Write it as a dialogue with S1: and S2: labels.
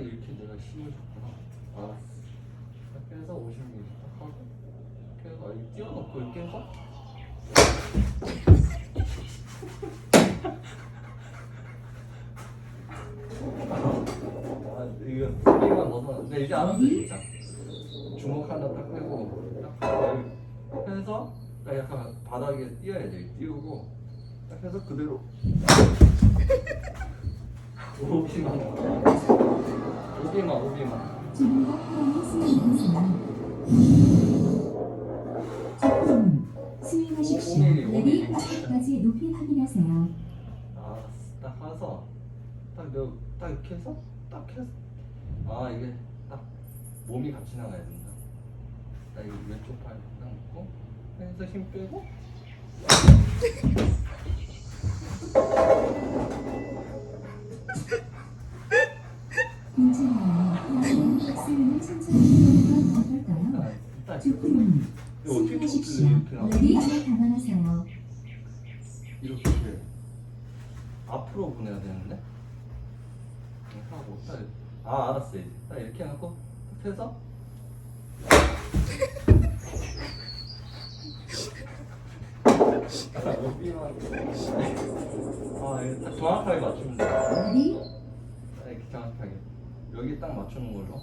S1: 딱 이렇게 내가 힘을 줬구나. 알았어. 이렇게 해서 50mm 딱 하고 아, 이거 띄워놓고 이렇게 해서? 아, 이거 소리만 넣어서 네 이제 알았어 진짜 주먹 하나 딱 빼고 딱 해서 딱 약간 바닥에 띄어야 돼. 띄우고 딱 해서 그대로. 오비만 오비만 오비만
S2: 스윙하십시오.
S1: 오밀리.
S2: 끝까지 높이 확인하세요.
S1: 알았어 딱 해서 딱딱 이렇게 해서 딱 해서 아 이게 딱 몸이 같이 나가야 된다 딱이 왼쪽 팔 딱 놓고 해서 힘 빼고
S2: 어떨까요?
S1: 아, 이거 어떻게. 이렇게 나와
S2: 레디 잘 감안하세요.
S1: 이렇게 앞으로 보내야 되는데? 이렇게 하고 딱, 아 알았어. 이제 딱 이렇게 해놓고 딱 해서? 아, 여기만 아 이거 딱 정확하게 맞추면 돼.
S2: 레디?
S1: 딱 이렇게 정확하게. 여기 딱 맞추는 걸로